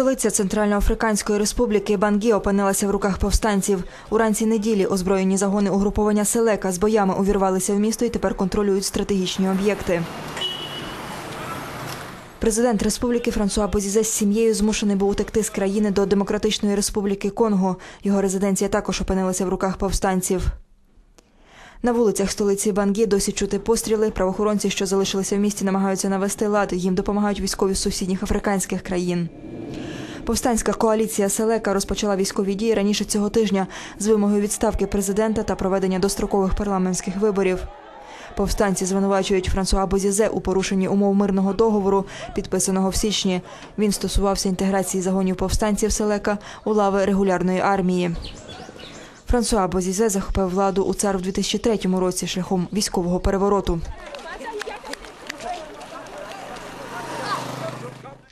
Столиця Центральноафриканської республіки Бангі опинилася в руках повстанців. Уранці неділі озброєні загони угруповання Селека з боями увірвалися в місто і тепер контролюють стратегічні об'єкти. Президент республіки Франсуа Бозізе з сім'єю змушений був утекти з країни до Демократичної Республіки Конго. Його резиденція також опинилася в руках повстанців. На вулицях столиці Бангі досі чути постріли. Правоохоронці, що залишилися в місті, намагаються навести лад. Їм допомагають військові з сусідніх африканських країн. Повстанська коаліція Селека розпочала військові дії раніше цього тижня з вимогою відставки президента та проведення дострокових парламентських виборів. Повстанці звинувачують Франсуа Бозізе у порушенні умов мирного договору, підписаного в січні. Він стосувався інтеграції загонів повстанців Селека у лави регулярної армії. Франсуа Бозізе захопив владу у ЦАР в 2003 році шляхом військового перевороту.